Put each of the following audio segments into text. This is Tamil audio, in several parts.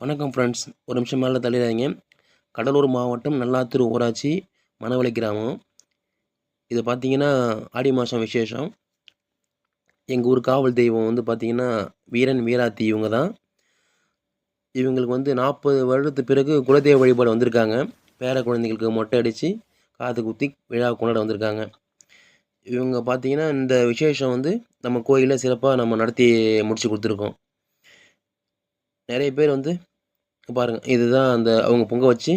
வணக்கம் ஃப்ரெண்ட்ஸ் ஒரு நிமிஷம் மேலே தள்ளிடாதீங்க. கடலூர் மாவட்டம் நல்லாத்தூர் ஊராட்சி மணவலை கிராமம். இது பார்த்தீங்கன்னா ஆடி மாதம் விசேஷம். எங்கள் ஊர் காவல் தெய்வம் வந்து பார்த்தீங்கன்னா வீரன் வீராத்தி இவங்க தான் இவங்களுக்கு வந்து நாற்பது வருடத்துக்கு பிறகு குலதெய்வ வழிபாடு வந்திருக்காங்க. பேர குழந்தைகளுக்கு மொட்டை அடித்து காது குத்தி விழா கொண்டாட வந்திருக்காங்க. இவங்க பார்த்தீங்கன்னா இந்த விசேஷம் வந்து நம்ம கோயிலில் சிறப்பாக நம்ம நடத்தி முடித்து கொடுத்துருக்கோம். நிறைய பேர் வந்து பாருங்கள் இதுதான் அந்த அவங்க பொங்க வச்சு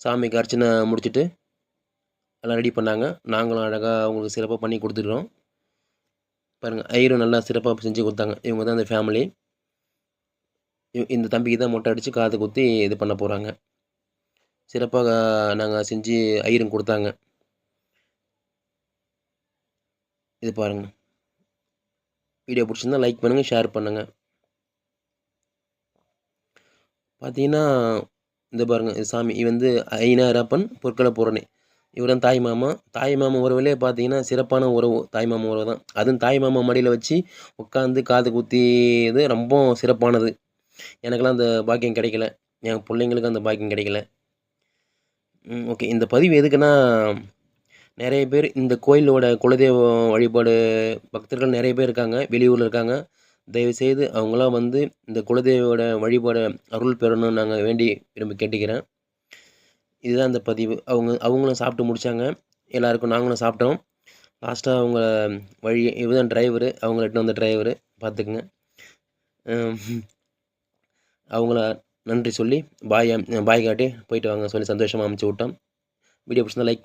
சாமிக்கு அர்ச்சனை முடிச்சுட்டு எல்லாம் ரெடி பண்ணாங்க. நாங்களும் அழகாக அவங்களுக்கு சிறப்பாக பண்ணி கொடுத்துருக்கோம் பாருங்கள் ஐயரும் நல்லா சிறப்பாக செஞ்சு கொடுத்தாங்க. இவங்க தான் இந்த ஃபேமிலி இந்த தம்பிக்கு தான் மொட்டை அடித்து காது குத்தி இது பண்ண போகிறாங்க சிறப்பாக நாங்கள் செஞ்சு ஐயரும் கொடுத்தாங்க. இது பாருங்கள் வீடியோ பிடிச்சிருந்தா லைக் பண்ணுங்கள் ஷேர் பண்ணுங்கள் பார்த்தீங்கன்னா இந்த பாருங்கள் இது சாமி இது வந்து ஐநாயிரப்பன் பொற்கள பூரணி. இவரும் தாய் மாமா. தாய் மாமா உறவுலே பார்த்தீங்கன்னா சிறப்பான உறவு. தாய் மாமா உறவு தான். அதுவும் தாய் மாமா மடியில் வச்சு உட்காந்து காது குத்தியது ரொம்ப சிறப்பானது. எனக்கெல்லாம் அந்த பாக்கியம் கிடைக்கல. என் பிள்ளைங்களுக்கு அந்த பாக்கியம் கிடைக்கல. ஓகே. இந்த பதிவு எதுக்குன்னா நிறைய பேர் இந்த கோயிலோட குலதெய்வ வழிபாடு பக்தர்கள் நிறைய பேர் இருக்காங்க. வெளியூரில் இருக்காங்க. தயவுசெய்து அவங்களாம் வந்து இந்த குலதெய்வோட வழிபாட அருள் பெறணும்னு நாங்கள் வேண்டி விரும்பி கேட்டுக்கிறேன். இதுதான் இந்த பதிவு. அவங்க அவங்களும் சாப்பிட்டு முடித்தாங்க எல்லாருக்கும் நாங்களும் சாப்பிட்டோம். லாஸ்ட்டாக அவங்க வழி இதுதான் டிரைவரு அவங்கள எட்டு வந்த டிரைவரு பார்த்துக்குங்க. அவங்கள நன்றி சொல்லி பாய் பாய் காட்டி போயிட்டு வாங்க சொல்லி சந்தோஷமாக அமுச்சு விட்டோம். வீடியோ பிடிச்சிருந்தா லைக் பண்ணுங்கள்